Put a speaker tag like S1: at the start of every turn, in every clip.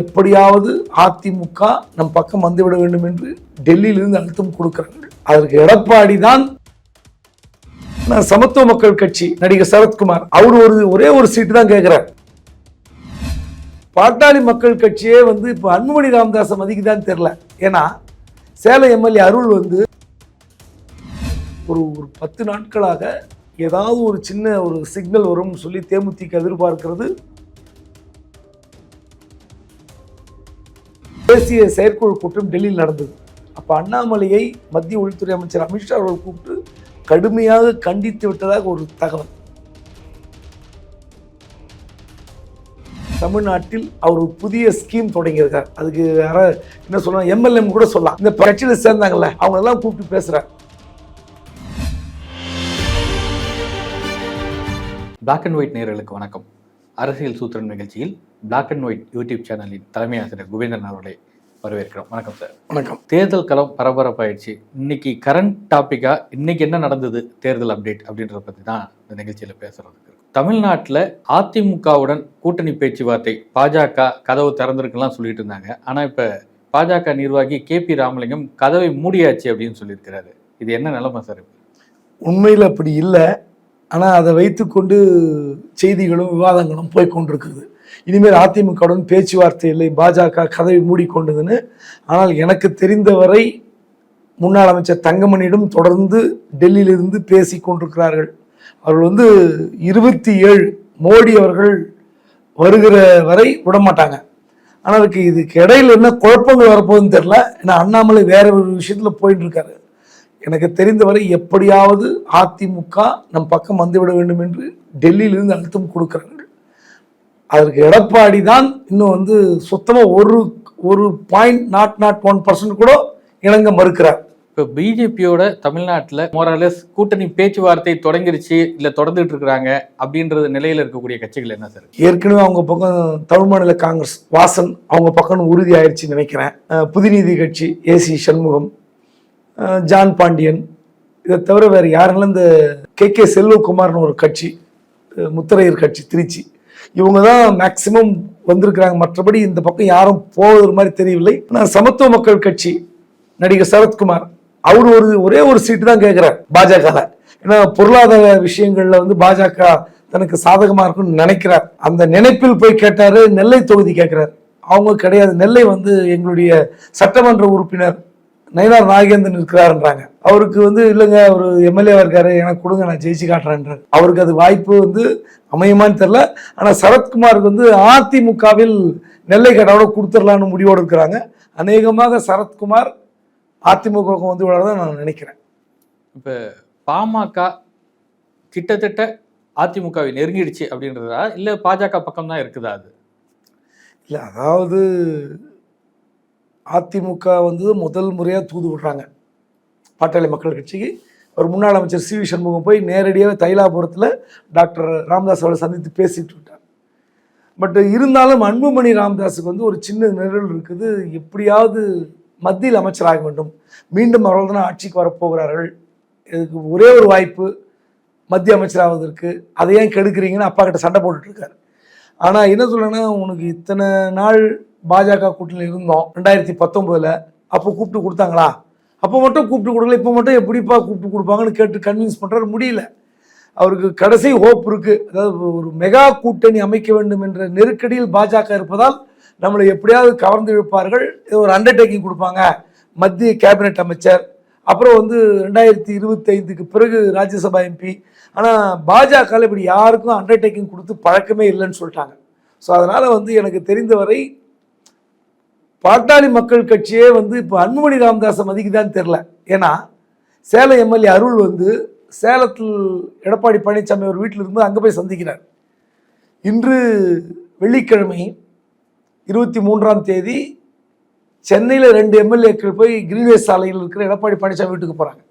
S1: எப்படியாவது அதிமுக நம் பக்கம் வந்துவிட வேண்டும் என்று டெல்லியிலிருந்து அழுத்தம் கொடுக்கிறார்கள். அதற்கு எடப்பாடி தான் சமத்துவ மக்கள் கட்சி நடிகர் சரத்குமார். அவர் ஒரு ஒரே ஒரு சீட்டு தான் கேட்கிறார். பாட்டாளி மக்கள் கட்சியே வந்து இப்போ அன்புமணி ராமதாஸை மதிக்குதான்னு தெரியல. ஏன்னா சேலம் எம்எல்ஏ அருள் வந்து ஒரு ஒரு பத்து நாட்களாக ஏதாவது ஒரு சின்ன ஒரு சிக்னல் வரும்னு சொல்லி தேமுதிக எதிர்பார்க்கிறது. தேசிய செயற்குழு கூட்டம் டெல்லியில் நடந்தது. அப்போ அண்ணாமலையை மத்திய உள்துறை அமைச்சர் அமித்ஷா அவர்கள் கூப்பிட்டு கடுமையாக கண்டித்து விட்டதாக ஒரு தகவல். தமிழ்நாட்டில் அவர் ஒரு புதிய ஸ்கீம் தொடங்கியிருக்கார். அதுக்கு வேற என்ன சொல்லலாம் எம்எல்எம் கூட சொல்லலாம். இந்த கட்சியில் சேர்ந்தாங்கல்ல அவங்க எல்லாம் கூப்பிட்டு பேசுகிறார்
S2: பிளாக் அண்ட் ஒயிட் நேர்களுக்கு வணக்கம். அரசியல் சூத்திரன் நிகழ்ச்சியில் பிளாக் அண்ட் ஒயிட் யூடியூப் சேனலின் தலைமை ஆசிரியர் குபேந்திரன் அவர்களை வரவேற்கிறோம். வணக்கம் சார்
S1: வணக்கம்.
S2: தேர்தல் களம் பரபரப்பாயிடுச்சு. இன்னைக்கு கரண்ட் டாப்பிக்கா இன்னைக்கு என்ன நடந்தது? தேர்தல் அப்டேட் அப்படின்றத பற்றி தான் இந்த நிகழ்ச்சியில் பேசுறதுக்கு இருக்கு. தமிழ்நாட்டில் அதிமுகவுடன் கூட்டணி பேச்சுவார்த்தை பாஜக கதவு திறந்திருக்குலாம் சொல்லிட்டு இருந்தாங்க. ஆனால் இப்போ பாஜக நிர்வாகி கே பி ராமலிங்கம் கதவை மூடியாச்சு அப்படின்னு சொல்லியிருக்கிறாரு. இது என்ன நிலைமை சார்
S1: உண்மையில் அப்படி இல்லை. ஆனால் அதை வைத்துக்கொண்டு செய்திகளும் விவாதங்களும் போய் கொண்டிருக்குது இனிமேல் அதிமுகவுடன் பேச்சுவார்த்தை இல்லை பாஜக கதவை மூடிக்கொண்டதுன்னு. ஆனால் எனக்கு தெரிந்தவரை முன்னாள் அமைச்சர் தங்கமணியிடம் தொடர்ந்து டெல்லியிலிருந்து பேசி கொண்டிருக்கிறார்கள். அவர்கள் வந்து இருபத்தி ஏழு மோடி அவர்கள் வருகிற வரை விடமாட்டாங்க. ஆனால் அதுக்கு இதுக்கு இடையில என்ன குழப்பங்கள் வரப்போகுதுன்னு தெரில ஏன்னா அண்ணாமலை வேற ஒரு விஷயத்தில் போயிட்டு இருக்காரு எனக்கு தெரிந்தவரை எப்படியாவது அதிமுக நம் பக்கம் வந்துவிட வேண்டும் என்று டெல்லியிலிருந்து அழுத்தம் கொடுக்கிறார்கள் அதற்கு எடப்பாடி தான் இன்னும் வந்து சுத்தமாக ஒரு ஒரு point not not one percent கூட இணங்க மறுக்கிறார்.
S2: இப்போ பிஜேபியோட தமிழ்நாட்டில் மோரலஸ் கூட்டணி பேச்சுவார்த்தை தொடங்கிருச்சு இல்லை தொடர்ந்துட்டு இருக்கிறாங்க அப்படின்றது நிலையில் இருக்கக்கூடிய கட்சிகள் என்ன சார்?
S1: ஏற்கனவே அவங்க பக்கம் தமிழ் மாநில காங்கிரஸ் வாசன் அவங்க பக்கம் உறுதி ஆயிடுச்சுன்னு நினைக்கிறேன். புதுநீதி கட்சி ஏசி சண்முகம் ஜான் பாண்டியன் இதை தவிர வேறு யாரெல்லாம் இந்த கே கே செல்வகுமார்னு ஒரு கட்சி முத்தரையர் கட்சி திருச்சி இவங்க தான் மேக்சிமம் வந்திருக்கிறாங்க. மற்றபடி இந்த பக்கம் யாரும் போவது மாதிரி தெரியவில்லை. நான் சமத்துவ மக்கள் கட்சி நடிகர் சரத்குமார். அவர் ஒரு ஒரே ஒரு சீட்டு தான் கேட்குறார் பாஜகவில் ஏன்னா பொருளாதார விஷயங்கள்ல வந்து பாஜக தனக்கு சாதகமா இருக்கும்னு நினைக்கிறார். அந்த நினைப்பில் போய் கேட்டார் நெல்லை தொகுதி கேட்கிறார் அவங்க கிடையாது. நெல்லை வந்து எங்களுடைய சட்டமன்ற உறுப்பினர். நயினார் நாகேந்திரன் இருக்கிறாருன்றாங்க அவருக்கு வந்து இல்லைங்க அவர் எம்எல்ஏவா இருக்காரு எனக்கு கொடுங்க நான் ஜெயிச்சு காட்டுறேன்றார். அவருக்கு அது வாய்ப்பு வந்து அமையுமான்னு தெரில ஆனால் சரத்குமாருக்கு வந்து அதிமுகவில் நெல்லை கடாவோட கொடுத்துடலான்னு முடிவோடு இருக்கிறாங்க. அநேகமாக சரத்குமார் அதிமுகவுக்கு வந்து விடாதான் நான் நினைக்கிறேன்.
S2: இப்போ பாமக கிட்டத்தட்ட அதிமுகவை நெருங்கிடுச்சு அப்படின்றதா? இல்லை பாஜக பக்கம் தான் இருக்குதா அது?
S1: இல்லை அதாவது அதிமுக வந்து முதல் முறையாக தூது விடுறாங்க. பாட்டாளி மக்கள் கட்சிக்கு. ஒரு முன்னாள் அமைச்சர் சி வி சண்முகம் போய் நேரடியாக தைலாபுரத்தில் டாக்டர் ராம்தாஸ் அவரை சந்தித்து பேசிட்டு விட்டார். பட் இருந்தாலும் அன்புமணி ராமதாஸுக்கு வந்து ஒரு சின்ன நிழல் இருக்குது. எப்படியாவது மத்தியில் அமைச்சராக வேண்டும். மீண்டும் அவர்கள் தான் ஆட்சிக்கு வரப்போகிறார்கள். இதுக்கு ஒரே ஒரு வாய்ப்பு மத்திய அமைச்சராவதற்கு அதை ஏன் கெடுக்கிறீங்கன்னு அப்பா கிட்ட சண்டை போட்டுட்டு ஆனால் என்ன சொல்றேன்னா உனக்கு இத்தனை நாள் பாஜக கூட்டணியில் இருந்தோம் ரெண்டாயிரத்தி பத்தொம்போதில் அப்போ கூப்பிட்டு கொடுத்தாங்களா? அப்போ மட்டும் கூப்பிட்டு கொடுக்கல இப்போ மட்டும் எப்படிப்பா கூப்பிட்டு கொடுப்பாங்கன்னு கேட்டு கன்வின்ஸ் பண்ணுறாரு முடியல. அவருக்கு கடைசி ஹோப் இருக்குது அதாவது ஒரு மெகா கூட்டணி அமைக்க வேண்டும் என்ற நெருக்கடியில் பாஜக இருப்பதால் நம்மளை எப்படியாவது கவர்ந்து இழுப்பார்கள். இது ஒரு அண்டர்டேக்கிங் கொடுப்பாங்க மத்திய கேபினெட் அமைச்சர். அப்புறம் வந்து ரெண்டாயிரத்தி இருபத்தைந்துக்கு பிறகு ராஜ்யசபா எம்பி ஆனால் பாஜகவில் இப்படி யாருக்கும் அண்டர்டேக்கிங் கொடுத்து பழக்கமே இல்லைன்னு சொல்லிட்டாங்க. ஸோ அதனால் வந்து எனக்கு தெரிந்தவரை பாட்டாளி மக்கள் கட்சியே வந்து இப்போ அன்புமணி ராமதாஸை மதிக்குதான்னு தெரில ஏன்னா சேலம் எம்எல்ஏ அருள் வந்து சேலத்தில் எடப்பாடி பழனிசாமி அவர் வீட்டில் இருந்து அங்கே போய் சந்திக்கிறார். இன்று வெள்ளிக்கிழமை இருபத்தி மூன்றாம் தேதி சென்னையில் ரெண்டு எம்எல்ஏக்கள் போய் கிரீன்வே சாலையில் இருக்கிற எடப்பாடி பழனிசாமி வீட்டுக்கு போகிறாங்க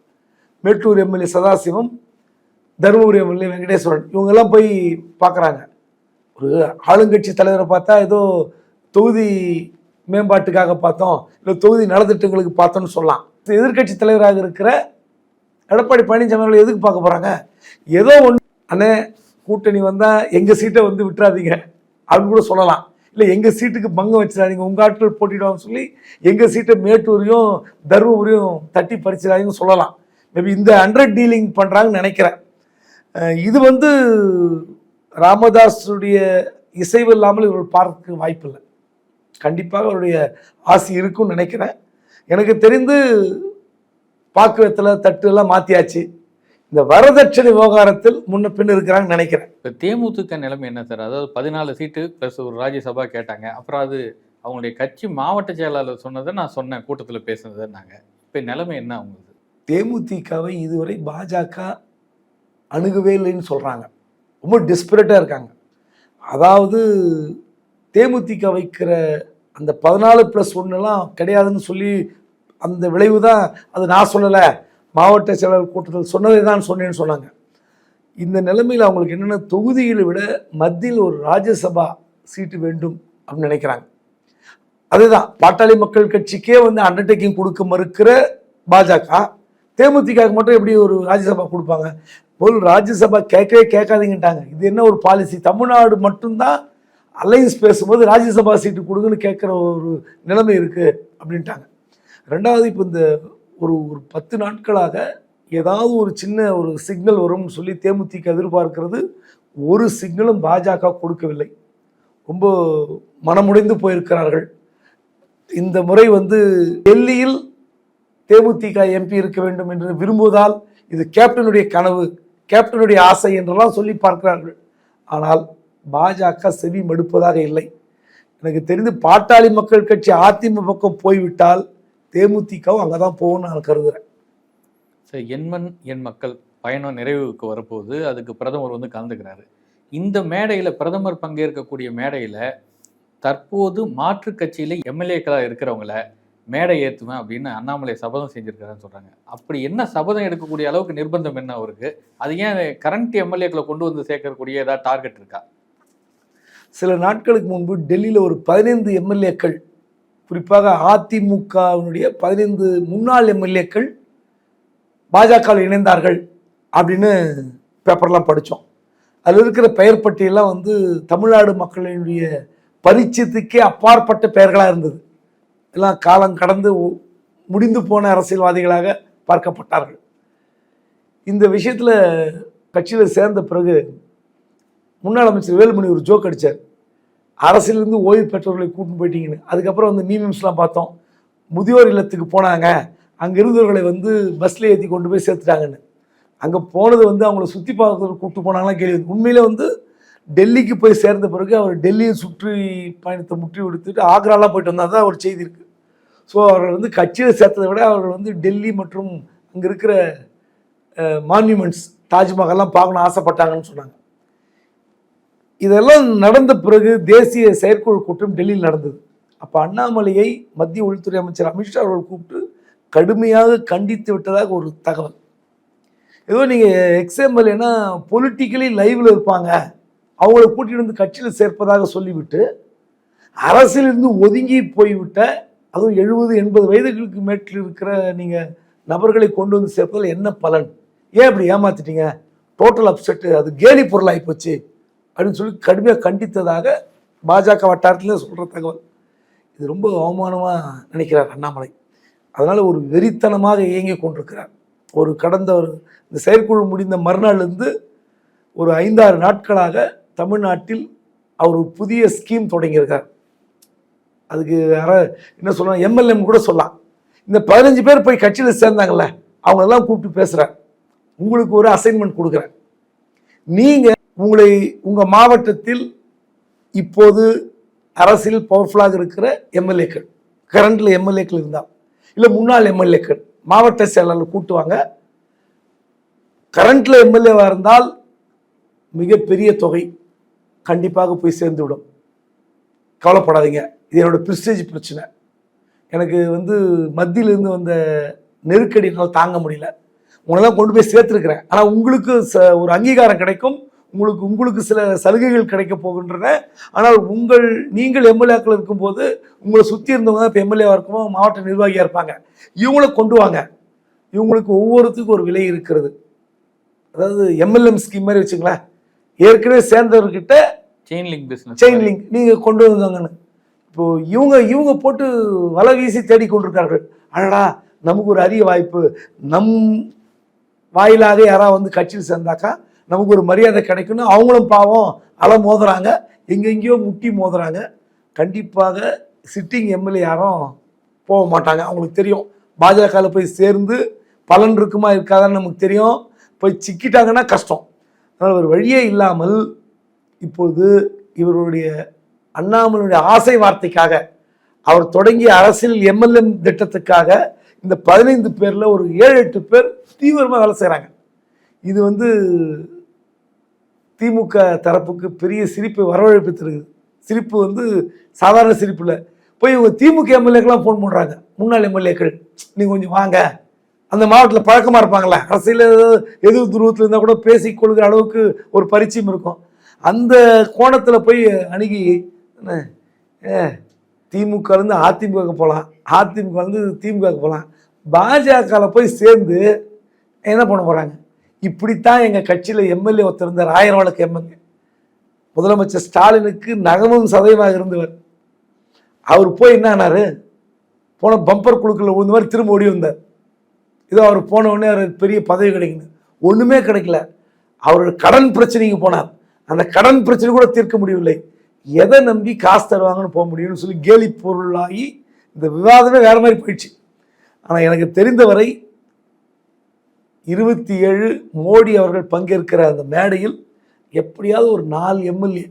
S1: மேட்டூர் எம்எல்ஏ சதாசிவம் தருமபுரி எம்எல்ஏ வெங்கடேஸ்வரன் இவங்கெல்லாம் போய் பார்க்குறாங்க. ஒரு ஆளுங்கட்சி தலைவரை பார்த்தா ஏதோ தொகுதி மேம்பாட்டுக்காக பார்த்தோம் இல்லை தொகுதி நலத்திட்டங்களுக்கு பார்த்தோம்னு சொல்லலாம். எதிர்க்கட்சி தலைவராக இருக்கிற எடப்பாடி பழனிசாமி அவர்கள் எதுக்கு பார்க்க போகிறாங்க ஏதோ ஒன்று அண்ணே கூட்டணி வந்தால் எங்கள் சீட்டை வந்து விட்டுறாதீங்க. அப்படின்னு கூட சொல்லலாம். இல்லை எங்கள் சீட்டுக்கு பங்கம் வச்சிடாதீங்க. உங்கள் ஆட்கள் போட்டிடுவாங்கன்னு சொல்லி எங்கள் சீட்டை மேட்டூரையும் தருமபுரியும் தட்டி பறிச்சிடாதீங்கன்னு சொல்லலாம். மேபி இந்த அண்டர் டீலிங் பண்ணுறாங்கன்னு நினைக்கிறேன். இது வந்து ராமதாஸுடைய இசைவு இல்லாமல் இவர்கள் பார்க்க வாய்ப்பில்லை. கண்டிப்பாக அவருடைய ஆசி இருக்கும்னு நினைக்கிறேன். எனக்கு தெரிந்து பாக்கு வெத்தலை தட்டு எல்லாம் மாற்றியாச்சு இந்த வரதட்சணை விவகாரத்தில் முன்ன பின் இருக்கிறாங்கன்னு நினைக்கிறேன்.
S2: இப்போ தேமுதிக நிலைமை என்ன சார்? அதாவது பதினாலு சீட்டு ப்ளஸ் ஒரு ராஜ்யசபா கேட்டாங்க. அப்புறம் அது அவங்களுடைய கட்சி மாவட்ட செயலாளர் சொன்னதை நான் சொன்னேன் கூட்டத்தில் பேசுனதுன்னாங்க. இப்போ நிலைமை என்ன அவங்களுக்கு?
S1: தேமுதிகவை இதுவரை பாஜக அணுகவே இல்லைன்னு சொல்கிறாங்க ரொம்ப டிஸ்பிரட்டாக இருக்காங்க. அதாவது தேமுதிக வைக்கிற அந்த பதினாலு ப்ளஸ் ஒன்றுலாம் கிடையாதுன்னு சொல்லி அந்த விளைவு தான் அது நான் சொல்லலை. மாவட்ட செயலாளர் கூட்டத்தில் சொன்னதை தான் சொன்னேன்னு சொன்னாங்க. இந்த நிலைமையில் அவங்களுக்கு என்னென்ன தொகுதிகளை விட மத்தியில் ஒரு ராஜ்யசபா சீட்டு வேண்டும் அப்படின்னு நினைக்கிறாங்க. அதுதான். பாட்டாளி மக்கள் கட்சிக்கே வந்து அண்டர்டேக்கிங் கொடுக்க மறுக்கிற பாஜக. தேமுதிகவுக்கு மட்டும் எப்படி ஒரு ராஜ்யசபா கொடுப்பாங்க? ஒரு ராஜ்யசபா கேட்கவே கேட்காதீங்கட்டாங்க இது என்ன ஒரு பாலிசி தமிழ்நாடு மட்டும்தான் அலைன்ஸ் பேசும்போது ராஜ்யசபா சீட்டு கொடுங்கன்னு கேட்குற ஒரு நிலைமை இருக்குது அப்படின்ட்டாங்க. ரெண்டாவது இப்போ இந்த ஒரு ஒரு பத்து நாட்களாக ஏதாவது ஒரு சின்ன ஒரு சிக்னல் வரும்னு சொல்லி தேமுதிக எதிர்பார்க்கிறது ஒரு சிக்னலும் பாஜக கொடுக்கவில்லை. ரொம்ப மனமுடைந்து போயிருக்கிறார்கள். இந்த முறை வந்து டெல்லியில் தேமுதிக எம்பி இருக்க வேண்டும் என்று விரும்புவதால் இது கேப்டனுடைய கனவு கேப்டனுடைய ஆசை என்றெல்லாம் சொல்லி பார்க்கிறார்கள். ஆனால் பாஜக செவி மடுப்பதாக இல்லை. எனக்கு தெரிந்து பாட்டாளி மக்கள் கட்சி அதிமுக பக்கம் போய்விட்டால் தேமுதிகவும் அங்கே தான் போகும்னு நான் கருதுகிறேன்
S2: சார் எண்மண் எண் மக்கள் பயணம் நிறைவுக்கு வரப்போகுது. அதுக்கு பிரதமர் வந்து கலந்துக்கிறாரு. இந்த மேடையில் பிரதமர் பங்கேற்கக்கூடிய மேடையில் தற்போது மாற்றுக் கட்சியில் எம்எல்ஏக்களாக இருக்கிறவங்கள மேடை ஏற்றுவேன் அப்படின்னு அண்ணாமலை சபதம் செஞ்சுருக்காருன்னு சொல்கிறாங்க அப்படி என்ன சபதம் எடுக்கக்கூடிய அளவுக்கு நிர்பந்தம் என்ன அவருக்கு? அது ஏன் கரண்ட் எம்எல்ஏக்களை கொண்டு வந்து சேர்க்கக்கூடிய ஏதாவது டார்கெட் இருக்கா?
S1: சில நாட்களுக்கு முன்பு டெல்லியில் ஒரு பதினைந்து எம்எல்ஏக்கள் குறிப்பாக அதிமுகவினுடைய பதினைந்து முன்னாள் எம்எல்ஏக்கள் பாஜகவில் இணைந்தார்கள் அப்படின்னு பேப்பர்லாம் படித்தோம் அதில் இருக்கிற பெயர் பட்டியெல்லாம் வந்து தமிழ்நாடு மக்களினுடைய பரிச்சயத்துக்கே அப்பாற்பட்ட பெயர்களாக இருந்தது. எல்லாம் காலம் கடந்து முடிந்து போன அரசியல்வாதிகளாக பார்க்கப்பட்டார்கள். இந்த விஷயத்தில் கட்சியில் சேர்ந்த பிறகு முன்னாள் அமைச்சர் வேலுமணி ஒரு ஜோக் அடிச்சார். அரசியலிருந்து ஓய்வு பெற்றவர்களை கூட்டின்னு போயிட்டீங்கன்னு. அதுக்கப்புறம் வந்து மீமிம்ஸ்லாம் பார்த்தோம். முதியோர் இல்லத்துக்கு போனாங்க. அங்கே இருந்தவர்களை வந்து பஸ்ஸில் ஏற்றி கொண்டு போய் சேர்த்துட்டாங்கன்னு. அங்கே போனது வந்து அவங்கள சுற்றி பார்க்கறதுக்கு கூப்பிட்டு போனாங்களாம் கேள்வி உண்மையில் உண்மையிலே வந்து டெல்லிக்கு போய் சேர்ந்த பிறகு அவர் டெல்லியை சுற்றி பயணத்தை முற்றி விடுத்துட்டு ஆக்ராலாம் போயிட்டு வந்தால் தான் ஒரு செய்தி இருக்குது ஸோ அவர்கள் வந்து கட்சியில் சேர்த்ததை விட அவர்கள் வந்து டெல்லி மற்றும் அங்கே இருக்கிற மான்யூமெண்ட்ஸ் தாஜ்மஹால்லாம் பார்க்கணும் ஆசைப்பட்டாங்கன்னு சொன்னாங்க. இதெல்லாம் நடந்த பிறகு தேசிய செயற்குழு கூட்டம் டெல்லியில் நடந்தது. அப்போ அண்ணாமலையை மத்திய உள்துறை அமைச்சர் அமித்ஷா அவர்கள் கூப்பிட்டு கடுமையாக கண்டித்து விட்டதாக ஒரு தகவல். ஏதோ நீங்கள் எக்ஸாம்பிள் ஏன்னா பொலிட்டிக்கலி லைவில் இருப்பாங்க. அவங்கள கூட்டிகிட்டு வந்து கட்சியில் சேர்ப்பதாக சொல்லிவிட்டு அரசிலிருந்து ஒதுங்கி போய்விட்ட அதுவும் எழுபது எண்பது வயதுகளுக்கு மேட்டில் இருக்கிற நீங்கள் நபர்களை கொண்டு வந்து சேர்ப்பதில் என்ன பலன்? ஏன் இப்படி ஏமாத்திட்டீங்க? டோட்டல் அப்செட்டு அது கேலி பொருளாகி போச்சு. அப்படின்னு சொல்லி கடுமையாக கண்டித்ததாக பாஜக வட்டாரத்திலே சொல்கிற தகவல். இது ரொம்ப அவமானமாக நினைக்கிறார் அண்ணாமலை. அதனால் ஒரு வெறித்தனமாக இயங்கி கொண்டிருக்கிறார். ஒரு கடந்த ஒரு இந்த செயற்குழு முடிந்த மறுநாள்லேருந்து ஒரு ஐந்தாறு நாட்களாக தமிழ்நாட்டில் அவர் ஒரு புதிய ஸ்கீம் தொடங்கியிருக்கார். அதுக்கு வேற என்ன சொல்லலாம் எம்எல்ஏம் கூட சொல்லலாம். இந்த பதினஞ்சு பேர் போய் கட்சியில் சேர்ந்தாங்கல்ல அவங்களெல்லாம் கூப்பிட்டு பேசுகிறேன் உங்களுக்கு ஒரு அசைன்மெண்ட் கொடுக்குறேன். நீங்கள் உங்களை உங்கள் மாவட்டத்தில் இப்போது அரசியல் பவர்ஃபுல்லாக இருக்கிற எம்எல்ஏக்கள் கரண்டில் எம்எல்ஏக்கள் இருந்தால் இல்லை முன்னாள் எம்எல்ஏக்கள் மாவட்ட செயலாளர் கூட்டுவாங்க கரண்டில் எம்எல்ஏவாக இருந்தால் மிகப்பெரிய தொகை கண்டிப்பாக போய் சேர்ந்து விடும் கவலைப்படாதீங்க. இது என்னோடய ப்ரிஸ்டேஜ் பிரச்சனை. எனக்கு வந்து மத்தியிலேருந்து வந்த நெருக்கடினால் தாங்க முடியல. உங்களெல்லாம் கொண்டு போய் சேர்த்துருக்குறேன். ஆனால் உங்களுக்கு ச ஒரு அங்கீகாரம் கிடைக்கும். உங்களுக்கு உங்களுக்கு சில சலுகைகள் கிடைக்க போகின்றன. ஆனால் உங்கள் நீங்கள் எம்எல்ஏக்கள் இருக்கும்போது உங்களை சுற்றி இருந்தவங்க தான் இப்போ எம்எல்ஏவாக இருக்குமோ மாவட்ட நிர்வாகியாக இருப்பாங்க. இவங்கள கொண்டு வாங்க. இவங்களுக்கு ஒவ்வொருத்துக்கும் ஒரு விலை இருக்கிறது. அதாவது எம்எல்எம் ஸ்கீம் மாதிரி வச்சுங்களேன். ஏற்கனவே சேர்ந்தவர்கிட்ட
S2: chain link business
S1: chain link நீங்கள் கொண்டு வந்தாங்கன்னு இப்போ இவங்க இவங்க போட்டு வலை வீசி தேடிக்கொண்டிருக்கார்கள் அடடா நமக்கு ஒரு அரிய வாய்ப்பு. நம் வாயிலாக யாராவது வந்து கட்சியில் சேர்ந்தாக்கா நமக்கு ஒரு மரியாதை கிடைக்கும்னு அவங்களும் பாவம் அலை மோதுறாங்க. எங்கெங்கேயோ முட்டி மோதுறாங்க. கண்டிப்பாக சிட்டிங் எம்எல்ஏ யாரும் போக மாட்டாங்க. அவங்களுக்கு தெரியும். பாஜகவில் போய் சேர்ந்து பலன் இருக்குமா இருக்காதான்னு நமக்கு தெரியும். போய் சிக்கிட்டாங்கன்னா கஷ்டம். அதனால் ஒரு வழியே இல்லாமல் இப்பொழுது இவருடைய அண்ணாமலையுடைய ஆசை வார்த்தைக்காக அவர் தொடங்கிய அரசியல் எம்எல்ஏ திட்டத்துக்காக இந்த பதினைந்து பேரில் ஒரு ஏழு எட்டு பேர் தீவிரமாக வேலை செய்கிறாங்க இது வந்து திமுக தரப்புக்கு பெரிய சிரிப்பு வரவழைப்பு தருது. சிரிப்பு வந்து சாதாரண சிரிப்பு இல்லை போய் இவங்க திமுக எம்எல்ஏக்கெல்லாம் ஃபோன் பண்ணுறாங்க முன்னாள் எம்எல்ஏக்கள் நீங்கள் கொஞ்சம் வாங்க. அந்த மாவட்டத்தில் பழக்கமாக இருப்பாங்களே அரசியல் எது துருவத்தில் இருந்தால் கூட பேசி கொள்கிற அளவுக்கு ஒரு பரிச்சயம் இருக்கும். அந்த கோணத்தில் போய் அணுகி ஏ திமுகலேருந்து அதிமுக போகலாம் அதிமுகலேருந்து திமுக போகலாம் பாஜகவில் போய் சேர்ந்து என்ன பண்ண போகிறாங்க இப்படித்தான் எங்கள் கட்சியில் எம்எல்ஏ ஒருத்தர் இருந்தார் ஆயிரம் வழக்கு எம்எல்ஏ முதலமைச்சர் ஸ்டாலினுக்கு நகமும் சதயமாக இருந்தவர். அவர் போய் என்ன ஆனாரு? போன பம்பர் குழுக்களில் விழுந்த மாதிரி திரும்ப ஓடி வந்தார். இதோ அவர் போன உடனே அவருக்கு பெரிய பதவி கிடைக்குது ஒன்றுமே கிடைக்கல. அவரோட கடன் பிரச்சனைக்கு போனார். அந்த கடன் பிரச்சனை கூட தீர்க்க முடியவில்லை. எதை நம்பி காசு தருவாங்கன்னு போக முடியும்னு சொல்லி கேலி பொருளாகி இந்த விவாதமே வேறு மாதிரி போயிடுச்சு. ஆனால் எனக்கு தெரிந்தவரை இருபத்தி ஏழு மோடி அவர்கள் பங்கேற்கிற அந்த மேடையில் எப்படியாவது ஒரு நாலு எம்எல்ஏ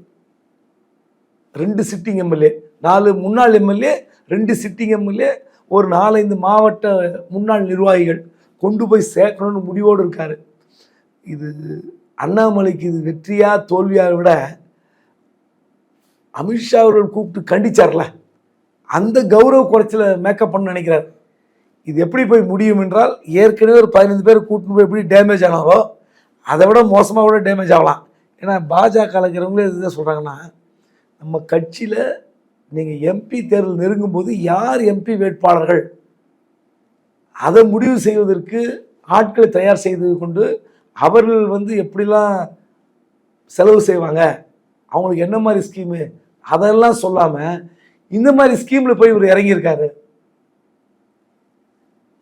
S1: ரெண்டு சிட்டிங் எம்எல்ஏ நாலு முன்னாள் எம்எல்ஏ ரெண்டு சிட்டிங் எம்எல்ஏ ஒரு நாலஞ்சு மாவட்ட முன்னாள் நிர்வாகிகள் கொண்டு போய் சேர்க்கணும்னு முடிவோடு இருக்காரு. இது அண்ணாமலைக்கு இது வெற்றியா தோல்வியா விட அமித்ஷா அவர்கள் கூப்பிட்டு கண்டிச்சார்ல? அந்த கௌரவ குறைச்சல மேக்கப் பண்ண நினைக்கிறார். இது எப்படி போய் முடியும் என்றால் ஏற்கனவே ஒரு பதினைந்து பேர் கூட்டின்னு போய் எப்படி டேமேஜ் ஆனாரோ அதை விட மோசமாக கூட டேமேஜ் ஆகலாம். ஏன்னா பாஜக இருக்கிறவங்களே இதுதான் சொல்கிறாங்கன்னா நம்ம கட்சியில் நீங்கள் எம்பி தேர்தல் நெருங்கும் போது யார் எம்பி வேட்பாளர்கள்? அதை முடிவு செய்வதற்கு ஆட்களை தயார் செய்து கொண்டு அவர்கள் வந்து எப்படிலாம் செலவு செய்வாங்க? அவங்களுக்கு என்ன மாதிரி ஸ்கீமு அதெல்லாம் சொல்லாமல் இந்த மாதிரி ஸ்கீமில் போய் இவர் இறங்கியிருக்காரு.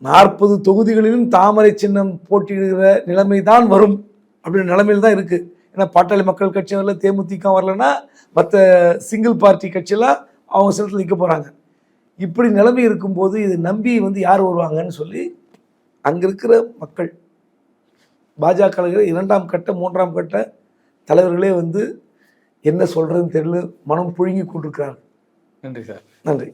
S1: நாற்பது தொகுதிகளிலும் தாமரை சின்னம் போட்டியிடுகிற நிலைமை தான் வரும் அப்படின்ற நிலைமையில் தான் இருக்குது ஏன்னா பாட்டாளி மக்கள் கட்சி வரல தேமுதிக வரலன்னா மற்ற சிங்கிள் பார்ட்டி கட்சியெல்லாம் அவங்க சிலத்தில் நிற்க போகிறாங்க இப்படி நிலைமை இருக்கும்போது இது நம்பி வந்து யார் வருவாங்கன்னு சொல்லி அங்கே இருக்கிற மக்கள் பாஜக இரண்டாம் கட்ட மூன்றாம் கட்ட தலைவர்களே வந்து என்ன சொல்கிறதுன்னு தெரியல மனம் புழுங்கி கொண்டிருக்கிறார்கள்.
S2: நன்றி சார்.
S1: நன்றி.